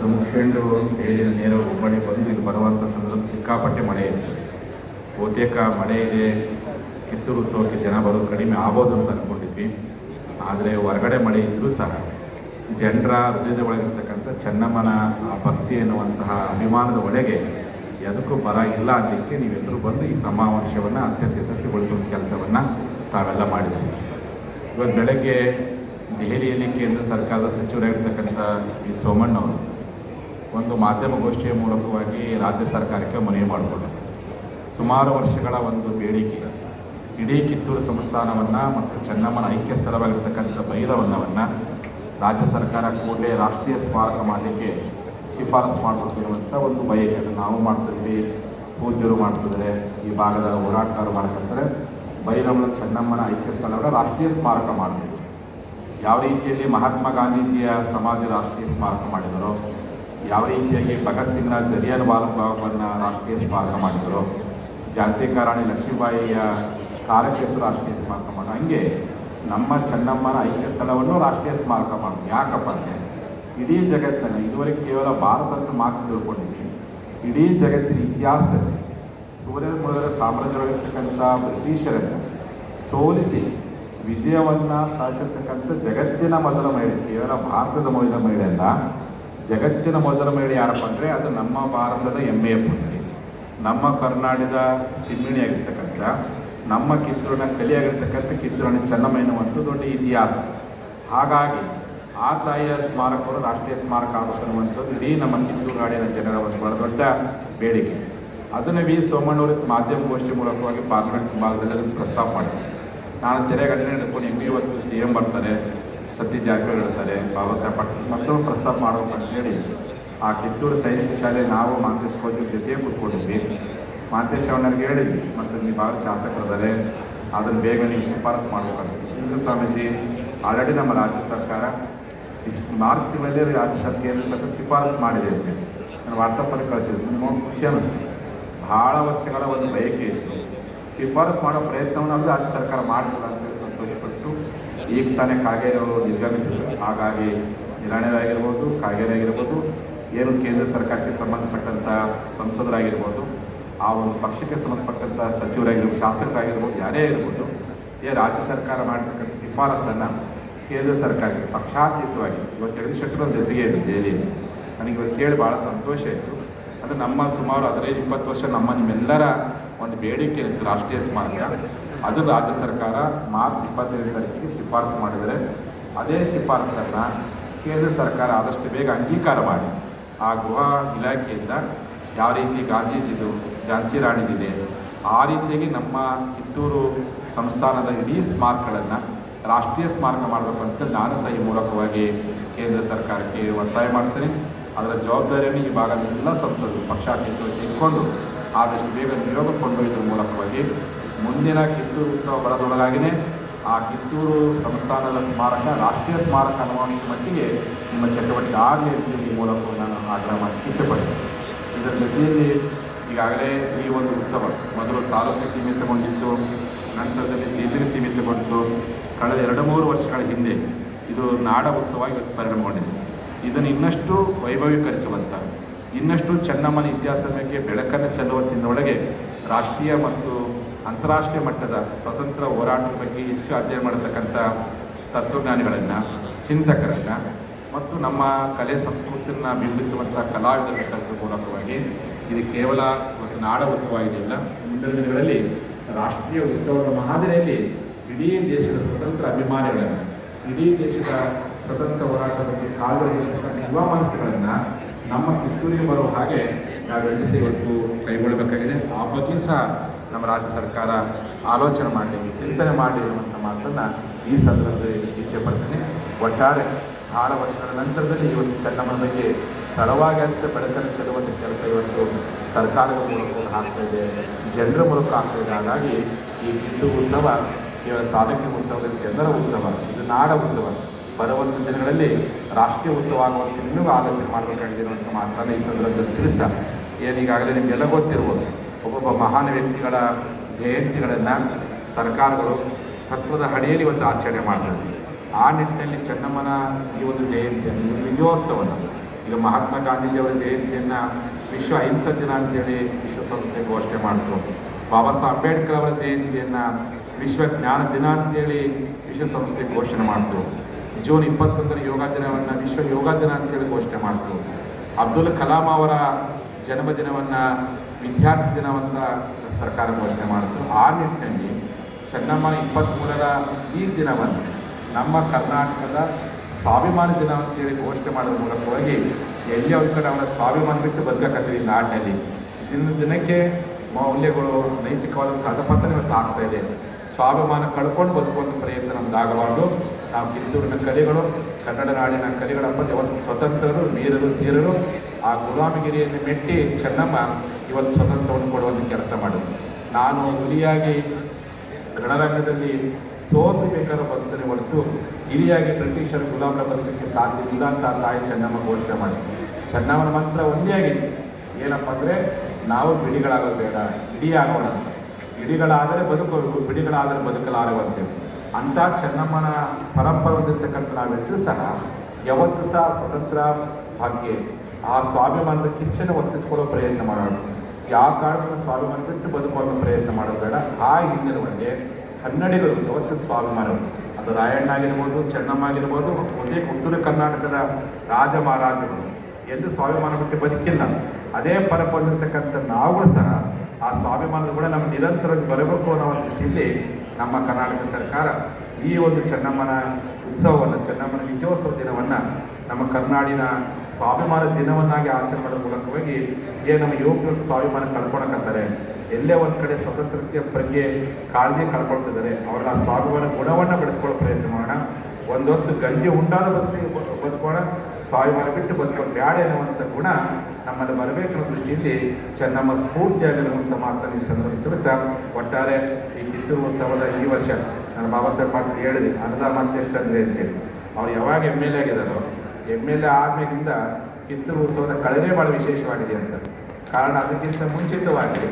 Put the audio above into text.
ಅದು ಮುಗಿಸ್ಕೊಂಡು ಹೇಳಿದ ನೇರ ಹುಬ್ಬಳ್ಳಿ ಬಂದು ಇಲ್ಲಿ ಬರುವಂಥ ಸಂದರ್ಭ ಸಿಕ್ಕಾಪಟ್ಟೆ ಮಳೆ ಇತ್ತು. ಬಹುತೇಕ ಮಳೆ ಇದೆ ಕಿತ್ತೂರು ಸೋಕೆ ಜನ ಬರೋದು ಕಡಿಮೆ ಆಗ್ಬೋದು ಅಂತ ಅಂದ್ಕೊಂಡಿದ್ವಿ ಆದರೆ ಹೊರಗಡೆ ಮಳೆ ಇದ್ದರೂ ಸಹ ಜನರ ಹೃದಯದ ಒಳಗಿರ್ತಕ್ಕಂಥ ಚೆನ್ನಮ್ಮನ ಆ ಭಕ್ತಿ ಎನ್ನುವಂತಹ ಅಭಿಮಾನದ ಒಳಗೆ ಎದಕ್ಕೂ ಬರ ಇಲ್ಲ ಅನ್ನಲಿಕ್ಕೆ ನೀವೆಲ್ಲರೂ ಬಂದು ಈ ಸಮಾವೇಶವನ್ನು ಅತ್ಯಂತ ಯಶಸ್ವಿಗೊಳಿಸುವ ಕೆಲಸವನ್ನು ತಾವೆಲ್ಲ ಮಾಡಿದ್ದೀವಿ ಇವತ್ತು ಬೆಳಗ್ಗೆ ದೆಹಲಿಯಲ್ಲಿ ಕೇಂದ್ರ ಸರ್ಕಾರದ ಸಚಿವರಾಗಿರ್ತಕ್ಕಂಥ ಈ ಸೋಮಣ್ಣವರು ಒಂದು ಮಾಧ್ಯಮಗೋಷ್ಠಿಯ ಮೂಲಕವಾಗಿ ರಾಜ್ಯ ಸರ್ಕಾರಕ್ಕೆ ಮನವಿ ಮಾಡಿಕೊಂಡೆ ಸುಮಾರು ವರ್ಷಗಳ ಒಂದು ಬೇಡಿಕೆ. ಇಡೀ ಕಿತ್ತೂರು ಸಂಸ್ಥಾನವನ್ನು ಮತ್ತು ಚೆನ್ನಮ್ಮನ ಐಕ್ಯ ಸ್ಥಳವಾಗಿರ್ತಕ್ಕಂಥ ಭೈರವನ್ನವನ್ನು ರಾಜ್ಯ ಸರ್ಕಾರ ಕೂಡಲೇ ರಾಷ್ಟ್ರೀಯ ಸ್ಮಾರಕ ಮಾಡಲಿಕ್ಕೆ ಶಿಫಾರಸು ಮಾಡಬೇಕಿರುವಂಥ ಒಂದು ಬಯಕೆ ನಾವು ಮಾಡ್ತಿದ್ವಿ ಪೂಜ್ಯರು ಮಾಡ್ತಿದ್ರೆ ಈ ಭಾಗದ ಹೋರಾಟಗಾರರು ಮಾಡ್ಕೊತಾರೆ ಭೈರವನ ಚೆನ್ನಮ್ಮನ ಐಕ್ಯ ಸ್ಥಳವನ್ನು ರಾಷ್ಟ್ರೀಯ ಸ್ಮಾರಕ ಮಾಡಬೇಕು. ಯಾವ ರೀತಿಯಲ್ಲಿ ಮಹಾತ್ಮ ಗಾಂಧೀಜಿಯ ಸಮಾಜ ರಾಷ್ಟ್ರೀಯ ಸ್ಮಾರಕ ಮಾಡಿದರೋ ಯಾವ ರೀತಿಯಾಗಿ ಭಗತ್ ಸಿಂಗ್ನ ಜಲಿಯನ್ ವಾಲಾಬಾಗನ್ನು ರಾಷ್ಟ್ರೀಯ ಸ್ಮಾರಕ ಮಾಡಿದರು, ಝಾನ್ಸಿ ಕಾರಾಣಿ ಲಕ್ಷ್ಮೀಬಾಯಿಯ ಕಾರ್ಯಕ್ಷೇತ್ರ ರಾಷ್ಟ್ರೀಯ ಸ್ಮಾರಕ ಮಾಡೋ. ಹಂಗೆ ನಮ್ಮ ಚೆನ್ನಮ್ಮನ ಐಕ್ಯ ಸ್ಥಳವನ್ನು ರಾಷ್ಟ್ರೀಯ ಸ್ಮಾರಕ ಮಾಡೋದು ಯಾಕಪ್ಪ ಅಂದರೆ, ಇಡೀ ಜಗತ್ತನ್ನು ಇದುವರೆಗೆ ಕೇವಲ ಭಾರತದ ಮಾತು ತಿಳ್ಕೊಂಡಿದ್ವಿ. ಇಡೀ ಜಗತ್ತಿನ ಇತಿಹಾಸದಲ್ಲಿ ಸೂರ್ಯದ ಮೂಲದ ಸಾಮ್ರಾಜ್ಯವಾಗಿರ್ತಕ್ಕಂಥ ಬ್ರಿಟಿಷರನ್ನು ಸೋಲಿಸಿ ವಿಜಯವನ್ನು ಸಾಧಿಸಿರ್ತಕ್ಕಂಥ ಜಗತ್ತಿನ ಮೊದಲ ಮಹಿಳೆ, ಕೇವಲ ಭಾರತದ ಮೊದಲ ಮಹಿಳೆ ಅಲ್ಲ ಜಗತ್ತಿನ ಮೊದಲ ಮಹಿಳೆ ಯಾರಪ್ಪ ಅಂದರೆ ಅದು ನಮ್ಮ ಭಾರತದ ಹೆಮ್ಮೆಯ ಪುತ್ರಿ. ನಮ್ಮ ಕರ್ನಾಟಕದ ಸಿಮ್ಮಿಣಿ ಆಗಿರ್ತಕ್ಕಂಥ, ನಮ್ಮ ಕಿತ್ತೂರಿನ ಕಲಿಯಾಗಿರ್ತಕ್ಕಂಥ ಕಿತ್ತೂರಿನ ಚೆನ್ನಮ್ಮ ಎನ್ನುವಂಥ ದೊಡ್ಡ ಇತಿಹಾಸ. ಹಾಗಾಗಿ ಆ ತಾಯಿಯ ಸ್ಮಾರಕಗಳು ರಾಷ್ಟ್ರೀಯ ಸ್ಮಾರಕ ಆಗಬೇಕನ್ನುವಂಥದ್ದು ಇಡೀ ನಮ್ಮ ಕಿತ್ತೂರು ನಾಡಿನ ಜನರ ಒಂದು ಬಹಳ ದೊಡ್ಡ ಬೇಡಿಕೆ. ಅದನ್ನು ವಿ ಸೋಮಣ್ಣವರು ಮಾಧ್ಯಮಗೋಷ್ಠಿ ಮೂಲಕವಾಗಿ ಪಾರ್ಲಿಮೆಂಟ್ ಭಾಗದಲ್ಲಿ ಪ್ರಸ್ತಾಪ ಮಾಡಿದ್ರು. ನಾನು ತೆರೆಗಡೆ ಹಿಡ್ಕೊಂಡು ಹೆಂಗೆ ಇವತ್ತು ಸಿ ಎಂ ಬರ್ತಾರೆ. ಸತೀಶ್ ಜಾರಕಿಹೊಳಿ ಹೇಳ್ತಾರೆ ಬಾಬಾ ಸಾಹೇಬ್ ಪಾಟೀಲ್. ಮತ್ತೊಂದು ಪ್ರಸ್ತಾಪ ಮಾಡಬೇಕು ಅಂತ ಹೇಳಿ, ಆ ಕಿತ್ತೂರು ಸೈನಿಕ ಶಾಲೆ ನಾವು ಮಾಂತೇಶ್ ಕೋಜಿ ಜೊತೆ ಕೂತ್ಕೊಂಡಿದ್ವಿ. ಮಾಂತೇಶ್ ಅವನವ್ರಿಗೆ ಹೇಳಿದ್ವಿ, ಮತ್ತು ನೀವು ಭಾಳ ಶಾಸಕರಿದ್ದಾರೆ ಅದನ್ನು ಬೇಗ ನೀವು ಶಿಫಾರಸು ಮಾಡಬೇಕಂತ. ಇಂದ್ರ ಸ್ವಾಮೀಜಿ ಆಲ್ರೆಡಿ ನಮ್ಮ ರಾಜ್ಯ ಸರ್ಕಾರ ಮಾರ್ಚ್ ತಿಂಗಳಲ್ಲಿ ರಾಜ್ಯ ಸರ್ಕಾರ ಸಹ ಶಿಫಾರಸು ಮಾಡಿದೆ ಅಂತೇಳಿ ನಾನು ವಾಟ್ಸಪ್ಪಲ್ಲಿ ಕಳಿಸಿದ್ವಿ ನನಗೆ ನೋಡಿ ಖುಷಿ ಅನ್ನಿಸ್ತು. ಭಾಳ ವರ್ಷಗಳ ಒಂದು ಬಯಕೆ ಇತ್ತು. ಶಿಫಾರಸು ಮಾಡೋ ಪ್ರಯತ್ನವನ್ನು ರಾಜ್ಯ ಸರ್ಕಾರ ಮಾಡ್ತಿಲ್ಲ ಅಂತೇಳಿ ಸಂತೋಷಪಟ್ಟು ಈಗ ತಾನೇ ಕಾಗೇರಿ ಅವರು ನಿರ್ಗಮಿಸಿದ್ರು. ಹಾಗಾಗಿ ನಿರಾಣಿಯರಾಗಿರ್ಬೋದು ಕಾಗೇರಿ ಆಗಿರ್ಬೋದು ಏನು ಕೇಂದ್ರ ಸರ್ಕಾರಕ್ಕೆ ಸಂಬಂಧಪಟ್ಟಂಥ ಸಂಸದರಾಗಿರ್ಬೋದು, ಆ ಒಂದು ಪಕ್ಷಕ್ಕೆ ಸಂಬಂಧಪಟ್ಟಂಥ ಸಚಿವರಾಗಿರ್ಬೋದು, ಶಾಸಕರಾಗಿರ್ಬೋದು, ಯಾರೇ ಇರ್ಬೋದು ಏ ರಾಜ್ಯ ಸರ್ಕಾರ ಮಾಡ್ತಕ್ಕಂಥ ಶಿಫಾರಸನ್ನು ಕೇಂದ್ರ ಸರ್ಕಾರಕ್ಕೆ ಪಕ್ಷಾತೀತವಾಗಿ ಇವತ್ತು ಜಗದೀಶ್ ಜೊತೆಗೆ ಇದೆ ದೆಹಲಿಯಲ್ಲಿ ನನಗೆ ಇವತ್ತು ಕೇಳಿ ಭಾಳ ಸಂತೋಷ ಇತ್ತು ಅದು ನಮ್ಮ ಸುಮಾರು ಹದಿನೈದು, ಇಪ್ಪತ್ತು ವರ್ಷ ನಮ್ಮ ನಿಮ್ಮೆಲ್ಲರ ಒಂದು ಬೇಡಿಕೆ ಇತ್ತು ರಾಷ್ಟ್ರೀಯ ಸ್ಮಾರಕ. ಅದು ರಾಜ್ಯ ಸರ್ಕಾರ ಮಾರ್ಚ್ ಇಪ್ಪತ್ತೈದು ತಾರೀಕಿಗೆ ಶಿಫಾರಸು ಮಾಡಿದರೆ ಅದೇ ಶಿಫಾರಸನ್ನು ಕೇಂದ್ರ ಸರ್ಕಾರ ಆದಷ್ಟು ಬೇಗ ಅಂಗೀಕಾರ ಮಾಡಿ. ಆ ಗೃಹ ಇಲಾಖೆಯಿಂದ ಯಾವ ರೀತಿ ಗಾಂಧೀಜಿದು ಝಾನ್ಸಿ ರಾಣಿದಿದೆ, ಆ ರೀತಿಯಾಗಿ ನಮ್ಮ ಕಿತ್ತೂರು ಸಂಸ್ಥಾನದ ಇಡೀ ಸ್ಮಾರಕಗಳನ್ನು ರಾಷ್ಟ್ರೀಯ ಸ್ಮಾರಕ ಮಾಡಬೇಕು ಅಂತ ನಾನು ಸಹಿ ಮೂಲಕವಾಗಿ ಕೇಂದ್ರ ಸರ್ಕಾರಕ್ಕೆ ಒತ್ತಾಯ ಮಾಡ್ತೇನೆ. ಅದರ ಜವಾಬ್ದಾರಿಯನ್ನು ಈ ಭಾಗದ ಎಲ್ಲ ಸಂಸದರು ಪಕ್ಷಾತೀತವಾಗಿ ತೆಗೆದುಕೊಂಡು ಆದಷ್ಟು ಬೇಗ ನಿಯೋಗ ಕೊಂಡೊಯ್ದ ಮೂಲಕವಾಗಿ ಮುಂದಿನ ಕಿತ್ತೂರು ಉತ್ಸವ ಬರದೊಳಗಾಗಿನೇ ಆ ಕಿತ್ತೂರು ಸಂಸ್ಥಾನದ ಸ್ಮಾರಕ, ರಾಷ್ಟ್ರೀಯ ಸ್ಮಾರಕ ಅನ್ನುವಂಥ ಮಟ್ಟಿಗೆ ನಿಮ್ಮ ಚಟುವಟಿಕೆ ಆಗಲಿ ಈ ಮೂಲಕ ನಾನು ಆಗ್ರಹ ಮಾಡಿ ಇಚ್ಛೆಪಡ್ತೀನಿ ಇದರ ಜೊತೆಯಲ್ಲಿ ಈಗಾಗಲೇ ಈ ಒಂದು ಉತ್ಸವ ಮೊದಲು ತಾಲೂಕು ಸೀಮಿತಗೊಂಡಿತ್ತು, ನಂತರದಲ್ಲಿ ಜಿಲ್ಲೆ ಸೀಮಿತಗೊಂಡಿತ್ತು. ಕಳೆದ ಎರಡು ಮೂರು ವರ್ಷಗಳ ಹಿಂದೆ ಇದು ನಾಡ ಉತ್ಸವ ಇವತ್ತು ಪರಿಣಾಮಗೊಂಡಿದೆ. ಇದನ್ನು ಇನ್ನಷ್ಟು ವೈಭವೀಕರಿಸುವಂಥ ಇನ್ನಷ್ಟು ಚೆನ್ನಮ್ಮನ ಇತಿಹಾಸಕ್ಕೆ ಬೆಳಕನ್ನು ಚೆಲ್ಲುವ ತಿನ್ನೊಳಗೆ ರಾಷ್ಟ್ರೀಯ ಮತ್ತು ಅಂತಾರಾಷ್ಟ್ರೀಯ ಮಟ್ಟದ ಸ್ವತಂತ್ರ ಹೋರಾಟದ ಬಗ್ಗೆ ಹೆಚ್ಚು ಅಧ್ಯಯನ ಮಾಡತಕ್ಕಂಥ ತತ್ವಜ್ಞಾನಿಗಳನ್ನು, ಚಿಂತಕರನ್ನು ಮತ್ತು ನಮ್ಮ ಕಲೆ ಸಂಸ್ಕೃತಿಯನ್ನು ಬಿಂಬಿಸುವಂಥ ಕಲಾವಿದರ ಕೆಲಸ ಮೂಲಕವಾಗಿ ಇದು ಕೇವಲ ಇವತ್ತು ನಾಡ ಉತ್ಸವ ಇದೆಯಲ್ಲ ಮುಂದಿನ ದಿನಗಳಲ್ಲಿ ರಾಷ್ಟ್ರೀಯ ಉತ್ಸವದ ಮಾದರಿಯಲ್ಲಿ ಇಡೀ ದೇಶದ ಸ್ವತಂತ್ರ ಅಭಿಮಾನಿಗಳನ್ನು, ಇಡೀ ದೇಶದ ಸ್ವತಂತ್ರ ಹೋರಾಟದ ಬಗ್ಗೆ ಕಾಳಜಿರ್ತಕ್ಕಂಥ ಯುವ ಮನಸ್ಸುಗಳನ್ನು ನಮ್ಮ ಕಿತ್ತೂರಿಗೆ ಬರುವ ಹಾಗೆ ನಾವು ಇವತ್ತು ಕೈಗೊಳ್ಳಬೇಕಾಗಿದೆ. ಆ ಬಗ್ಗೆ ಸಹ ನಮ್ಮ ರಾಜ್ಯ ಸರ್ಕಾರ ಆಲೋಚನೆ ಮಾಡಲಿ ಚಿಂತನೆ ಮಾಡಿ ಅನ್ನುವಂಥ ಮಾತನ್ನು ಈ ಸಂದರ್ಭದಲ್ಲಿ ಇಚ್ಛೆ ಪಡ್ತೀನಿ. ಒಟ್ಟಾರೆ ಬಹಳ ವರ್ಷಗಳ ನಂತರದಲ್ಲಿ ಈ ಒಂದು ಬಗ್ಗೆ ತಡವಾಗಿ ಅನಿಸ ಬೆಳಕನ್ನು ಚೆಲ್ಲುವಂಥ ಕೆಲಸ ಇವತ್ತು ಸರ್ಕಾರದ ಮೂಲಕ ಆಗ್ತಾ ಇದೆ, ಜನರ ಮೂಲಕ ಆಗ್ತಾ ಇದೆ. ಹಾಗಾಗಿ ಈ ಹಿಂದೂ ಉತ್ಸವ ಕೇವಲ ತಾಲೂಕಿನ ಉತ್ಸವದ ಜನರ ಉತ್ಸವ, ಇದು ನಾಡ ಉತ್ಸವ. ಬರುವಂಥ ದಿನಗಳಲ್ಲಿ ರಾಷ್ಟ್ರೀಯ ಉತ್ಸವ ಆಗುವಂಥ ಇನ್ನೂ ಆಲೋಚನೆ ಮಾಡಬೇಕಾಗಿದೆ ಅನ್ನುವಂಥ ಮಾತನ್ನು ಈ ಸಂದರ್ಭದಲ್ಲಿ ತಿಳಿಸ್ತಾ. ಏನೀಗಾಗಲೇ ನಿಮಗೆಲ್ಲ ಗೊತ್ತಿರ್ಬೋದು. ಒಬ್ಬೊಬ್ಬ ಮಹಾನ್ ವ್ಯಕ್ತಿಗಳ ಜಯಂತಿಗಳನ್ನು ಸರ್ಕಾರಗಳು ತತ್ವದ ಅಡಿಯಲ್ಲಿ ಇವತ್ತು ಆಚರಣೆ ಮಾಡ್ತಾರೆ ಆ ನಿಟ್ಟಿನಲ್ಲಿ ಚೆನ್ನಮ್ಮನ ಈ ಒಂದು ಜಯಂತಿಯನ್ನು ವಿಜಯೋತ್ಸವನ ಈಗ ಮಹಾತ್ಮ ಗಾಂಧೀಜಿಯವರ ಜಯಂತಿಯನ್ನು ವಿಶ್ವ ಅಹಿಂಸಾ ದಿನ ಅಂತೇಳಿ ವಿಶ್ವಸಂಸ್ಥೆ ಘೋಷಣೆ ಮಾಡ್ತು. ಬಾಬಾ ಸಾಹೇಬ್ ಅಂಬೇಡ್ಕರ್ ಅವರ ಜಯಂತಿಯನ್ನು ವಿಶ್ವ ಜ್ಞಾನ ದಿನ ಅಂತೇಳಿ ವಿಶ್ವಸಂಸ್ಥೆ ಘೋಷಣೆ ಮಾಡ್ತು. ಜೂನ್ ಇಪ್ಪತ್ತೊಂದರ ಯೋಗ ದಿನವನ್ನು ವಿಶ್ವ ಯೋಗ ದಿನ ಅಂತೇಳಿ ಘೋಷಣೆ ಮಾಡ್ತು. ಅಬ್ದುಲ್ ಕಲಾಂ ಅವರ ಜನ್ಮದಿನವನ್ನು ವಿದ್ಯಾರ್ಥಿ ದಿನವಂತ ಸರ್ಕಾರ ಘೋಷಣೆ ಮಾಡಿತು ಆ ನಿಟ್ಟಿನಲ್ಲಿ ಚೆನ್ನಮ್ಮನ ಇಪ್ಪತ್ತ್ಮೂರರ ಈ ದಿನವನ್ನು ನಮ್ಮ ಕರ್ನಾಟಕದ ಸ್ವಾಭಿಮಾನ ದಿನ ಅಂತೇಳಿ ಘೋಷಣೆ ಮಾಡೋದ್ರ ಮೂಲಕವಾಗಿ ಎಲ್ಲಿ ಅವ್ರ ಕಡೆ ಅವರ ಸ್ವಾಭಿಮಾನ ಬಿಟ್ಟು ಬದುಕಕತ್ತೀವಿ ನಾಡಿನಲ್ಲಿ. ದಿನ ದಿನಕ್ಕೆ ಮೌಲ್ಯಗಳು ನೈತಿಕವಾದಂಥ ಅಧಪತನ ಇವತ್ತು ಆಗ್ತಾ ಇದೆ. ಸ್ವಾಭಿಮಾನ ಕಳ್ಕೊಂಡು ಬದುಕುವಂಥ ಪ್ರಯತ್ನ ನಮ್ದಾಗಬಾರ್ದು ನಾವು ಕಿತ್ತೂರಿನ ಕಲಿಗಳು ಕನ್ನಡ ನಾಡಿನ ಕರಿಗಳಪ್ಪ ಇವತ್ತು ಸ್ವತಂತ್ರರು ನೀರರು ತೀರರು ಆ ಗುಲಾಮಗಿರಿಯನ್ನು ಮೆಟ್ಟಿ ಚೆನ್ನಮ್ಮ ಇವತ್ತು ಸ್ವತಂತ್ರವನ್ನು ಕೊಡುವಂಥ ಕೆಲಸ ಮಾಡಿದ್ರು ನಾನು ಹುಲಿಯಾಗಿ ಗಣರಂಗದಲ್ಲಿ ಸೋತು ಬೇಕಾದ್ರೆ ಬಂದರೆ ಹೊರತು ಹಿರಿಯಾಗಿ ಬ್ರಿಟಿಷರ ಗುಲಾಮರ ಬದುಕಕ್ಕೆ ಸಾಧ್ಯವಿಲ್ಲ ಅಂತ ಆ ತಾಯಿ ಚೆನ್ನಮ್ಮ ಘೋಷಣೆ ಮಾಡಿ ಚೆನ್ನಮ್ಮನ ಮಂತ್ರ ಒಂದೇ ಆಗಿತ್ತು. ಏನಪ್ಪ ಅಂದರೆ, ನಾವು ಬಿಡಿಗಳಾಗೋದು ಬೇಡ ಇಡೀ ಆಗೋಣ ಅಂತ. ಇಡಿಗಳಾದರೆ ಬದುಕೋರು, ಬಿಡಿಗಳಾದರೆ ಬದುಕಲಾರವಂತೇವೆ ಅಂಥ ಚೆನ್ನಮ್ಮನ ಪರಂಪರೆ ಹೊಂದಿರ್ತಕ್ಕಂಥ ನಾವೆಲ್ಲರೂ ಸಹ ಯಾವತ್ತೂ ಸಹ ಸ್ವತಂತ್ರ ಭಾಗ್ಯ. ಆ ಸ್ವಾಭಿಮಾನದ ಕಿಚ್ಚನ್ನು ಒತ್ತಿಸ್ಕೊಳ್ಳೋ ಪ್ರಯತ್ನ ಮಾಡೋಣ. ಯಾವ ಕಾರಣಕ್ಕೂ ಸ್ವಾಭಿಮಾನ ಬಿಟ್ಟು ಬದುಕುವಂಥ ಪ್ರಯತ್ನ ಮಾಡೋದು ಬೇಡ. ಆ ಹಿಂದಿನ ಒಳಗೆ ಕನ್ನಡಿಗರು ಯಾವತ್ತು ಸ್ವಾಭಿಮಾನಗಳು ಅದು ರಾಯಣ್ಣ ಆಗಿರ್ಬೋದು, ಚೆನ್ನಮ್ಮ ಆಗಿರ್ಬೋದು, ಒಂದೇ ಉತ್ತರ ಕರ್ನಾಟಕದ ರಾಜ ಮಹಾರಾಜರು. ಎಂದು ಸ್ವಾಭಿಮಾನ ಬಿಟ್ಟು ಬದುಕಿಲ್ಲ. ಅದೇ ಪರಪ ಹೊಂದಿರತಕ್ಕಂಥ ನಾವುಗಳು ಸಹ ಆ ಸ್ವಾಭಿಮಾನದ ಕೂಡ ನಮ್ಮ ನಿರಂತರವಾಗಿ ಬರಬೇಕು ಅನ್ನೋ ದೃಷ್ಟಿಯಲ್ಲಿ ನಮ್ಮ ಕರ್ನಾಟಕ ಸರ್ಕಾರ ಈ ಒಂದು ಚೆನ್ನಮ್ಮನ ಉತ್ಸವವನ್ನು, ಚೆನ್ನಮ್ಮನ ವಿಜಯೋತ್ಸವ ದಿನವನ್ನು ನಮ್ಮ ಕರ್ನಾಡಿನ ಸ್ವಾಭಿಮಾನ ದಿನವನ್ನಾಗಿ ಆಚರಣೆ ಮಾಡೋ ಮೂಲಕವಾಗಿ ಏ ನಮ್ಮ ಯುವಕರು ಸ್ವಾಭಿಮಾನ ಕಳ್ಕೊಳಕತ್ತಾರೆ ಎಲ್ಲೇ ಒಂದು ಕಡೆ ಸ್ವತಂತ್ರತೆಯ ಬಗ್ಗೆ ಕಾಳಜಿ ಕಳ್ಕೊಳ್ತಿದ್ದಾರೆ. ಅವರ ಸ್ವಾಭಿಮಾನ ಗುಣವನ್ನು ಬೆಳೆಸ್ಕೊಳ್ಳೋ ಪ್ರಯತ್ನ ಮಾಡೋಣ. ಒಂದೊತ್ತು ಗಂಜಿ ಉಂಡಾದ ಬದುಕಿ ಬದುಕೋಣ. ಸ್ವಾಭಿಮಾನ ಬಿಟ್ಟು ಬದುಕೋ ಬ್ಯಾಡ ಎನ್ನುವಂಥ ಗುಣ ನಮ್ಮಲ್ಲಿ ಬರಬೇಕನ್ನೋ ದೃಷ್ಟಿಯಲ್ಲಿ ಚೆನ್ನಮ್ಮ ಸ್ಫೂರ್ತಿಯಾಗಿರುವಂಥ ಮಾತನ್ನು ಈ ಸಂದರ್ಭದಲ್ಲಿ ತಿಳಿಸ್ತಾ, ಒಟ್ಟಾರೆ ಈ ಕಿತ್ತೂರು ಉತ್ಸವದ ಈ ವರ್ಷ ನಾನು ಬಾಬಾ ಸಾಹೇಬ್ ಪಾಟೀಲ್ ಹೇಳಿದೆ ಅನುದಾನ ಮತ್ತೆ ಎಷ್ಟಂದ್ರೆ ಅಂತೇಳಿ ಅವ್ರು ಯಾವಾಗ ಎಂ ಎಲ್ ಎ ಆಗಿದ್ದಾರೋ, ಎಂ ಎಲ್ ಎ ಆದ್ಮೇಲಿಂದ ಕಿತ್ತೂರು ಉತ್ಸವದ ಕಳೆನೇ ಭಾಳ ವಿಶೇಷವಾಗಿದೆ ಅಂತ. ಕಾರಣ ಅದಕ್ಕಿಂತ ಮುಂಚಿತವಾಗಿ